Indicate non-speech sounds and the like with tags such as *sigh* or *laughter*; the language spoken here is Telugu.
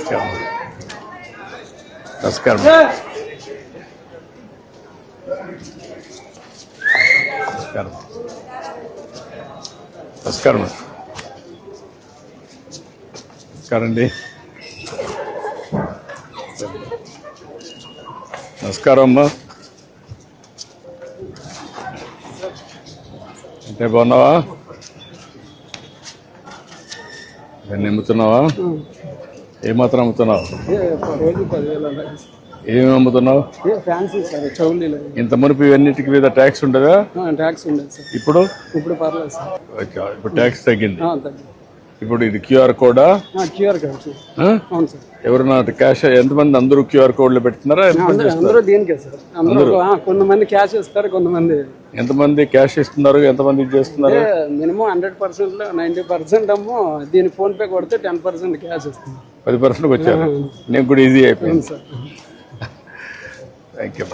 నమస్కారం నమస్కారం నమస్కారం నమస్కారం అండి నమస్కారం అమ్మా అంటే బాగున్నావా? నిమ్ముతున్నావా? ఏమాత్రం అమ్ముతున్నావు? ఏమేమి అమ్ముతున్నావు? ఫ్యాన్సీ సార్ చౌలీలు ఇంత మునుపు ఇవన్నిటికి మీద ట్యాక్స్ ఉండదా? ట్యాక్స్ ఉండేది సార్. ఇప్పుడు? ఇప్పుడు పర్లేదు సార్. ఓకే, ఇప్పుడు ట్యాక్స్ తగ్గింది. ఇప్పుడు ఇది క్యూఆర్ కోడా? క్యూఆర్ ఆ? అవును సార్. ఎవరన్నా క్యాష్ ఎంతమంది అందరూ క్యూఆర్ కోడ్లు పెడుతున్నారా అందరూ దీనికే సార్? అందరూ కొంతమంది క్యాష్ ఇస్తారు కొంతమంది ఎంతమంది క్యాష్ ఇస్తున్నారు? ఎంతమంది ఇది చేస్తున్నారు? Minimum hundred percent ninety percent అమ్మో దీని ఫోన్ పే కొడితే టెన్ పర్సెంట్ క్యాష్ ఇస్తుంది పది పర్సెంట్కి వచ్చారు. *laughs* నేను కూడా ఈజీ అయిపోయింది సార్. Thank you